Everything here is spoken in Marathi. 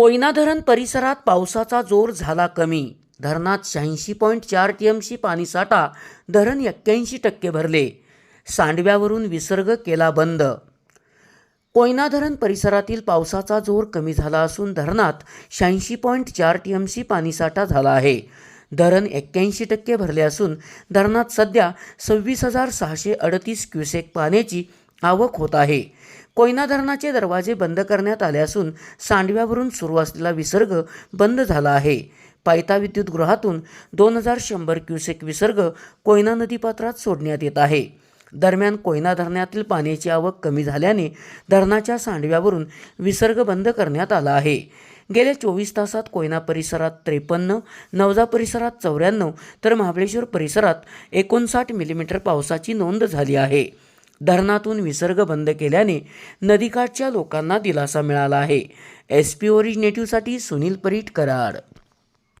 कोयना धरण परिसरात पावसाचा जोर झाला कमी. धरणात शहाऐंशी पॉईंट चार टी एम पाणीसाठा धरण एक्क्याऐंशी टक्के भरले. सांडव्यावरून विसर्ग केला बंद. कोयना धरण परिसरातील पावसाचा जोर कमी झाला असून धरणात शहाऐंशी पॉईंट चार टी एम पाणीसाठा झाला आहे. धरण एक्क्याऐंशी टक्के भरले असून धरणात सध्या सव्वीस हजार सहाशे अडतीस क्युसेक पाण्याची आवक होत आहे. कोयना धरणाचे दरवाजे बंद करण्यात आले असून सांडव्यावरून सुरू असलेला विसर्ग बंद झाला आहे. पायता विद्युतगृहातून दोन हजार शंभर क्युसेक विसर्ग कोयना नदीपात्रात सोडण्यात येत आहे. दरम्यान कोयना धरणातील पाण्याची आवक कमी झाल्याने धरणाच्या सांडव्यावरून विसर्ग बंद करण्यात आला आहे. गेल्या चोवीस तासात कोयना परिसरात त्रेपन्न नवजा परिसरात चौऱ्याण्णव तर महाबळेश्वर परिसरात एकोणसाठ मिलीमीटर पावसाची नोंद झाली आहे. धरणातून विसर्ग बंद केल्याने नदीकाठच्या लोकांना दिलासा मिळाला आहे. एस पी ओरिजिनेटिव्हसाठी सुनील परीट कराड.